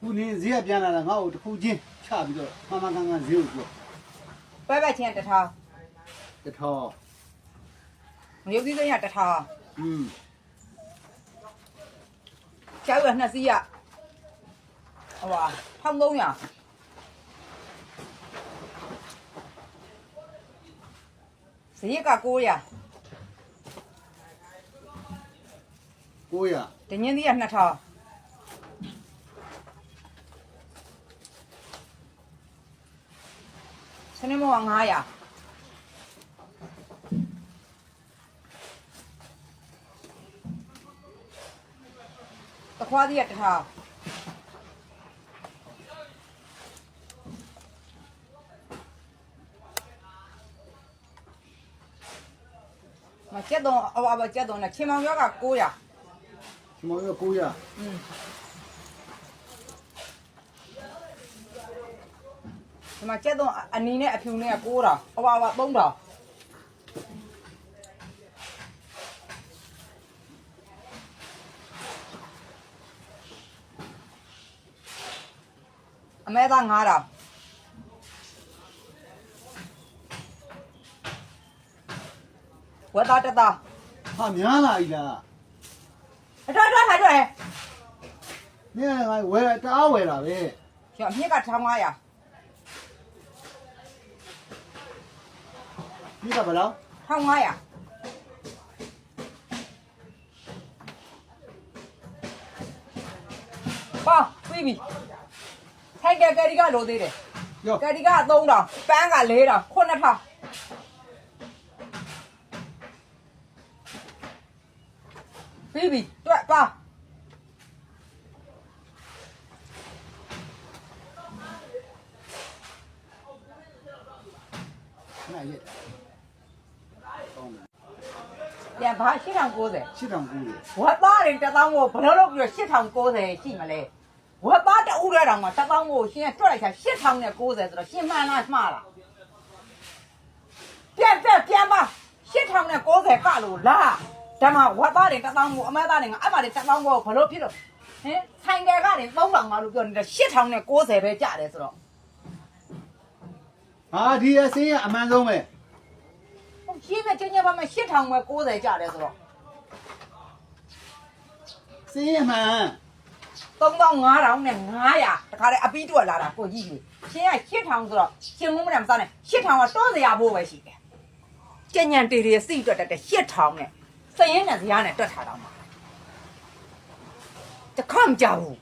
我连热变来了，俺屋，我这附近，不多了，慢慢慢慢热过去。拜拜亲爱的，超，再超，我有给咱家超。嗯，下午还是呀。哇，好不好？呀，谁也敢过呀，过呀，这年底也是那超。 စီးရဟိုပါ1300ဈေးက900 900ဒညင်းသီးက2000စနေမောက900တခွားသီးက1000မကျက်တော့အဝဘကျက်တော့နဲ့ချင်းမောင်ရောက900ဒီမောင်က900อืม ဒီမှာကျက်တော့အနီနဲ့အဖြူနဲ့900အဝဘ3000အမဲသား9000ဝတ်သားတစ်သားဟာများလာ E လားအထောက်ထောက်ထားကြရဲ့နင်းကငါဝယ်တအားဝယ်လာပဲကျော်မြက်က1500 Như là vào đâu? Không ngay à? Ba, quý vị. Thanh kia cái đi cả đồ gì đấy dạ. Cái đi cả đông đó, bán cả lê đó, khôn nát thảo Quý vị, tuệ ba Cái 连爬西塘沟子。西塘沟子。我大人在当我不能老个西塘沟子，行不嘞？我大的五个人嘛，在当我现在了一下西塘的沟子，知道先翻那嘛了？点别点吧，西塘的沟子干路啦。咱吗我大人在当我，俺们大人俺妈的在当我不能别了。嗯，应该干的老人嘛，就叫你这西塘的沟子别夹的知道？啊，你也是啊们做没？ ရှင်းမဲ့ချင်းချင်းပါမဲ့8000ပဲ90ကြတယ်ဆိုတော့စင်းအမှန်3500နဲ့900တခါတည်းအပီးတွက်လာတာကိုကြီးကြီးရှင်က8000ဆိုတော့ရှင်မမနဲ့မစားနဲ့8000ကတွန်းစရာဖို့ပဲရှိတယ်ကျညံတေတွေစိတ်တွက်တတ်တဲ့8000နဲ့စရင်နဲ့ဇရားနဲ့တွက်ထားတော့မှာတခါမကြဘူး